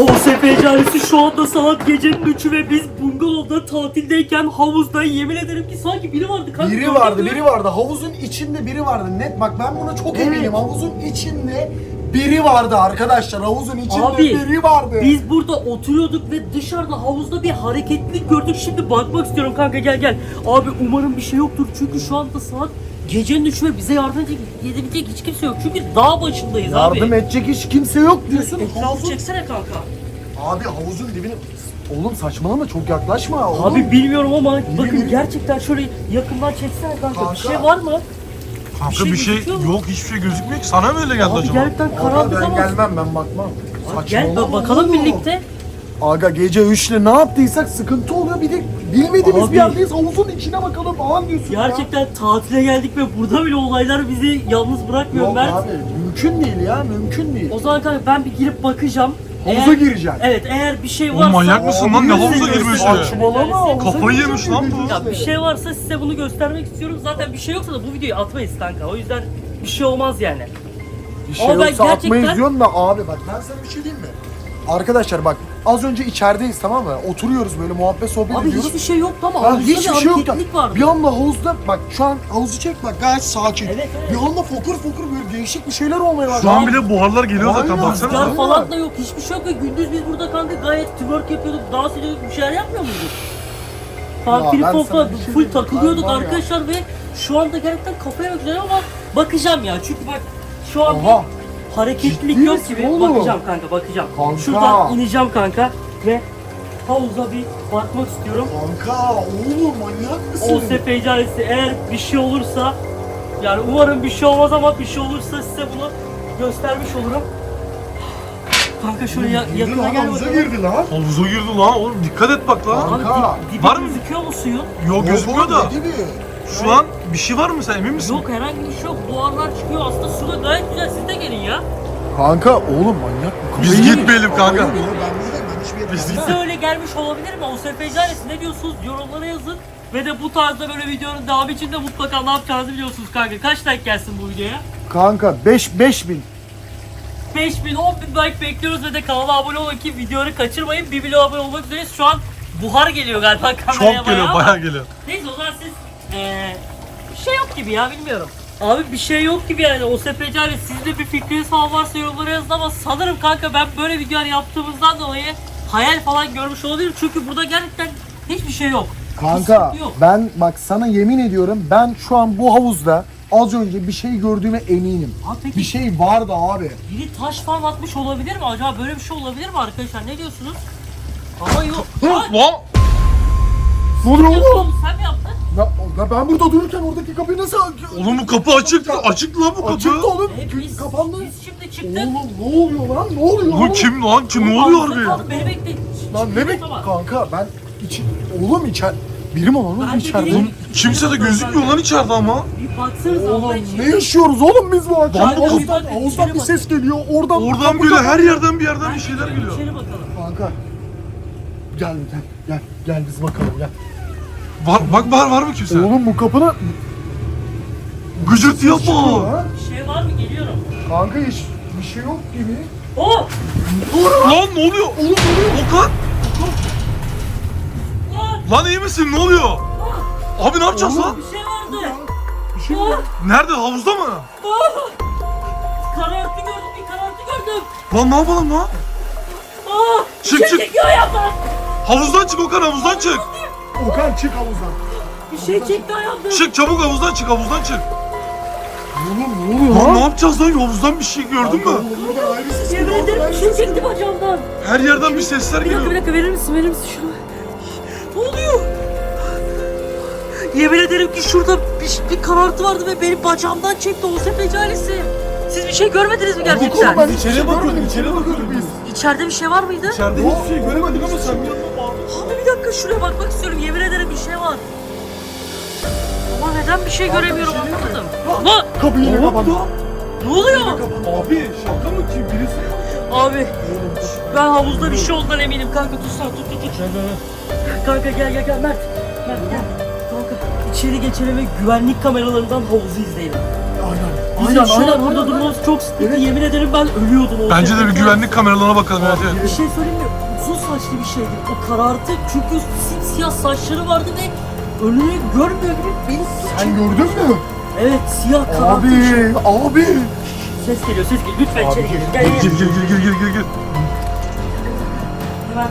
OSP canisi şu anda saat gecenin 3'ü ve biz bungalovda tatildeyken havuzda yemin ederim ki sanki biri vardı kanka. Biri vardı, biri vardı. Havuzun içinde biri vardı. Net bak ben buna çok Evet. eminim. Havuzun içinde biri vardı arkadaşlar. Havuzun içinde Abi, biri vardı. Biz burada oturuyorduk ve dışarıda havuzda bir hareketlilik gördük. Şimdi bakmak istiyorum kanka gel gel. Abi umarım bir şey yoktur çünkü şu anda saat gecenin 3'ü ve bize yardım edecek, edebilecek hiç kimse yok. Çünkü dağ başındayız Yardım abi. edecek hiç kimse yok diyorsun. Etrafı Havuzun... çeksene kanka. Abi havuzun dibine... Oğlum saçmalama çok yaklaşma. Oğlum. Abi bilmiyorum ama bakın biri. gerçekten şöyle yakından çeksene kanka. Kanka. Bir şey var mı? Kanka Bir bir şey şey, gözüküyor mu? yok hiçbir şey gözükmüyor ki. Sana mı öyle geldi Abi acaba? gerçekten Aga karanlık ben ama. gelmem ben bakmam. Gel Saçmalama bakalım oğlum. birlikte. Aga gece 3'te ne yaptıysak sıkıntı bilmediğimiz Abi. bir yerdeyiz. Havuzun içine bakalım falan diyorsun ya. Gerçekten tatile geldik ve burada bile olaylar bizi yalnız bırakmıyor Yok Mert. abi mümkün değil ya mümkün değil. O zaman kanka ben bir girip bakacağım. Havuza gireceksin. Evet eğer bir şey Oğlum varsa... manyak mısın lan? Ne havuza Size girmiş ya? Saçmalama. havuza Kafayı yemiş lan bu. Ya bir şey varsa size bunu göstermek istiyorum. Zaten bir şey yoksa da bu videoyu atmayız kanka. O yüzden bir şey olmaz yani. Bir şey Ama ben yoksa gerçekten- atmayız diyorum da abi bak ben sana bir şey diyeyim mi? Arkadaşlar bak az önce içerideyiz tamam mı? Oturuyoruz böyle muhabbet sohbet Abi ediyoruz. hiçbir şey yoktu ama Ya havuzda hiçbir bir şey yoktu. hareketlilik vardı. Bir anda havuzda bak şu an havuzu çek bak gayet sakin. Evet, evet. Bir anda fokur fokur böyle değişik bir şeyler olmaya başladı. Şu an bile buharlar geliyor zaten Aynen. baksana. Rüzgar falan da yok. Hiçbir şey yok. ve Gündüz biz burada kanka gayet twerk yapıyorduk, dans ediyorduk, bir şeyler yapmıyor muyduk? Ya Kanka ben Filipop'la sana bir şey full diyeyim. takılıyorduk Ben var ya. arkadaşlar ve şu anda gerçekten kafaya bakacağım ama bakacağım ya. Çünkü bak şu an Oha. Hareketlilik Ciddi yok misin gibi. oğlum? Bakacağım kanka bakacağım. Kanka. Şuradan ineceğim kanka ve havuza bir bakmak istiyorum. Kanka oğlum manyak mısın? O sefer canisi eğer bir şey olursa yani umarım bir şey olmaz ama bir şey olursa size bunu göstermiş olurum. Kanka şöyle ya, Girdi yakına lan, gel havuza bakalım. girdi lan. Havuza girdi lan oğlum dikkat et bak lan. Abi Kanka. dip, dibi Var mı? gözüküyor mu suyun? Yok gözükmüyor da. ne gibi? Şu an bir şey var mı sen emin misin? Yok herhangi bir şey yok. Buharlar çıkıyor. Aslında suda gayet güzel. Siz de gelin ya. Kanka oğlum manyak mı? Biz gitmeyelim kanka. Ben ben hiçbir yere Biz. Size öyle gelmiş olabilir mi? O sefer canisi ne diyorsunuz? Yorumlara yazın. Ve de bu tarzda böyle videonun devamı için de mutlaka ne yapacağınızı biliyorsunuz kanka. Kaç like gelsin bu videoya? Kanka 5 5000. 5000, 10000 like bekliyoruz ve de kanala abone olun ki videoları kaçırmayın. 1 milyon abone olmak üzereyiz. Şu an buhar geliyor galiba kameraya Çok geliyor ama- bayağı geliyor. Neyse o zaman siz eee bir şey yok gibi ya bilmiyorum. Abi bir şey yok gibi yani o sepecari sizin de bir fikriniz falan varsa yorumlara yazın ama sanırım kanka ben böyle videolar yaptığımızdan dolayı hayal falan görmüş olabilirim çünkü burada gerçekten hiçbir şey yok. Kanka yok. ben bak sana yemin ediyorum ben şu an bu havuzda az önce bir şey gördüğüme eminim. Abi peki Bir şey vardı abi. biri taş falan atmış olabilir mi? Acaba böyle bir şey olabilir mi arkadaşlar? Ne diyorsunuz? Ama yok. Ay, Ne oluyor oğlum? sen mi yaptın? Ya, ya ben burada dururken oradaki kapıyı nasıl oğlum bu kapı açık. Açık lan bu kapı. Açıktı oğlum. E, biz, Kapandı. biz şimdi çıktık. Oğlum ne oluyor lan? Ne oluyor? Bu oğlum? kim lan? Kim ne oluyor? Kalk, Beni bekle. Lan ne bek kanka ben içi oğlum içer birim oğlum Ben de içeride. Oğlum kimse de gözükmüyor lan içeride ama. Bir baksanıza Oğlum ne yaşıyoruz oğlum biz bu akşam? Lan bir bak, bir ses geliyor. Oradan Oradan kapat- her yerden bir yerden bir şeyler geliyor. İçeri bakalım. Kanka gel gel gel gel biz bakalım gel. Var, bak var var mı kimse? Oğlum bu kapına Gıcırtı yapma. ha? Bir şey var mı? Geliyorum. Kanka hiç bir şey yok gibi. Oh! Lan ne oluyor? Oğlum ne oluyor? Okan. Lan iyi misin? Ne oluyor? Abi ne yapacağız Oğlum. lan? Bir şey vardı. Bir şey Ah! yok. Nerede? Havuzda mı? Ah! Karartı gördüm. Bir karartı gördüm. Lan ne yapalım lan? Ah! Çık, şey çık. çekiyor ayağımdan. Havuzdan çık Okan havuzdan çık. Okan çık havuzdan. Bir şey çekti ayağımdan. Çık çabuk havuzdan çık havuzdan çık. Oğlum ne oluyor Lan ne yapacağız lan? Havuzdan bir şey gördün mü? Oğlum burada ayrı ses Yemin geliyor. ederim bir şey çekti bacağımdan. Her yerden bir sesler Bir dakika bir geliyor. dakika verir misin verir misin şunu? Ne oluyor? Yemin ederim ki şurada bir, bir karartı vardı ve benim bacağımdan çekti o sepecalesi. Siz bir şey görmediniz mi gerçekten? Ben hiç İçeri şey bakıyorduk, görmedim. içeri bakıyorduk biz. İçeride bir şey var mıydı? İçeride hiçbir şey göremedik ama sen bir yandan dakika şuraya bakmak istiyorum. Yemin ederim bir şey var. Ama neden bir şey göremiyorum bir şey anlamadım. Lan Kapıyı yine kapattı. ne oluyor? Abi şaka mı ki birisi? Abi ben havuzda bir şey olduğundan eminim. Kanka tutsana tut tut tut. Kanka gel gel gel Mert. Mert gel. Kanka içeri geçelim ve güvenlik kameralarından havuzu izleyelim. Aynen. Bizim şu aynen, an burada aynen. durmamız çok sıkıntı. Yemin ederim ben ölüyordum. Bence de bir güvenlik kameralarına bakalım evet evet. Bir şey söyleyeyim mi? Saçlı bir şeydi. O karartı çünkü simsiyah saçları vardı ve önünü görmüyor gibi beni Sen gördün mü? Evet siyah karartı. Abi, abi. Ses geliyor ses geliyor. Lütfen Abi, içeri girin. Gel Gir gel. gir gir gir gir gir gir. Hemen.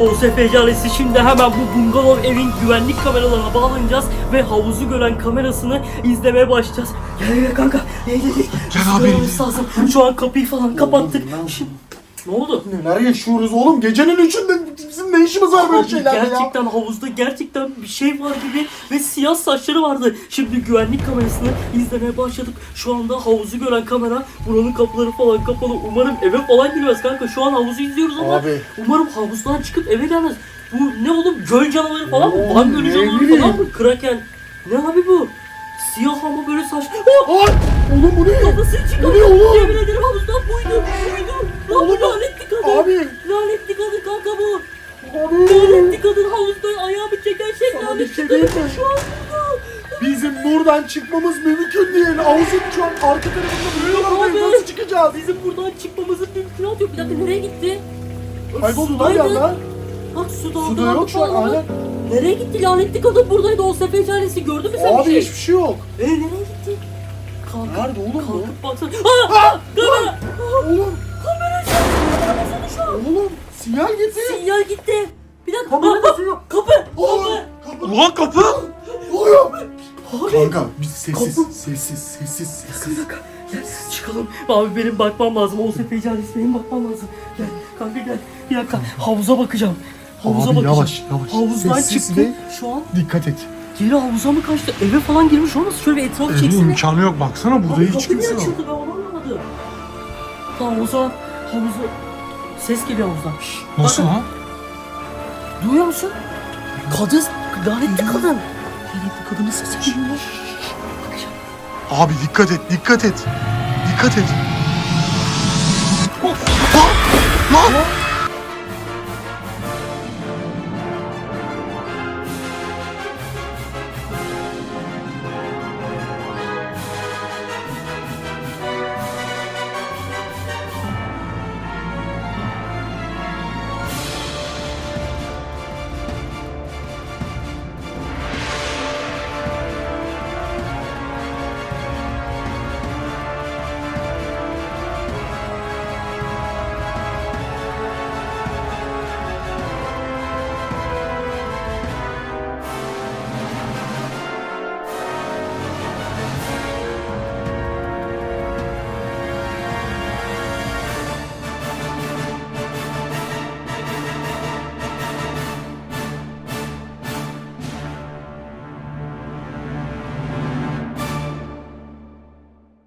OSF ailesi şimdi hemen bu bungalov evin güvenlik kameralarına bağlanacağız ve havuzu gören kamerasını izlemeye başlayacağız. Gel gel kanka. Eğledik. Gel abi, Görmemiz lazım. Şu an kapıyı falan kapattık. Şimdi... Ne oldu? Neler yaşıyoruz oğlum? Gecenin üçünde bizim ne işimiz var böyle Abi şeylerle ya? gerçekten havuzda gerçekten bir şey var gibi ve siyah saçları vardı. Şimdi güvenlik kamerasını izlemeye başladık. Şu anda havuzu gören kamera buranın kapıları falan kapalı. Umarım eve falan girmez kanka. Şu an havuzu izliyoruz ama Abi. umarım havuzdan çıkıp eve gelmez. Bu ne oğlum? Göl canavarı falan mı? Oğlum, Van Gölü ne canavarı bileyim. falan mı? Kraken. Ne abi bu? Siyah ama böyle saç. Ay! Oğlum bu ne? Çıkardı. Bu ne oğlum? Yemin ederim havuzdan buydu. Buydu. Lan bu lanetli kadın. Abi. Lanetli kadın kanka bu. Abi. Lanetli kadın havuzda ayağımı çeken şey Sana bir lanetli şey kadın. mi? Şu an burada. Bizim buradan çıkmamız mümkün değil. Havuzun şu an arka tarafında Abi. duruyorlar. Nasıl çıkacağız? Bizim buradan çıkmamızın mümkünatı yok. Bir dakika nereye gitti? Kayboldu lan Sudaydı. yandan. Bak suda Suda yok şu an aynen. Nereye gitti lanetli kadın buradaydı o sefer ailesi gördün mü sen bir Abi şey? hiçbir şey yok. E nereye gitti? Kalkıp, Nerede oğlum bu? kalkıp baksana. Aa! Aa! Oğlum, sinyal gitti. Sinyal gitti. Bir dakika. Kamera Aa, gidiyor. Kapı! Kapı! kapı. Ulan kapı. Oluyor. Abi! Kanka biz sessiz, Kapı. sessiz, sessiz, sessiz. Bir dakika. Gel çıkalım. Abi benim bakmam lazım. O sefer ailesi benim bakmam lazım. Gel kanka gel. Bir dakika. Havuza bakacağım. Havuza Abi bakacağım. yavaş, yavaş. Havuzdan Sessiz çıktı. ve- Şu an Dikkat et. geri havuza mı kaçtı? Eve falan girmiş olmasın? Şöyle bir etrafı Evin çeksene. imkanı yok baksana burada Abi hiç kapı niye kimse yok. açıldı ben onu anlamadım. Tamam o zaman havuzu... Ses geliyor havuzdan. Nasıl bakın. lan? Duyuyor musun? Kadın, lanetli kadın. Lanetli kadının sesi geliyor. Abi dikkat et dikkat et. Dikkat et. Lan! Lan!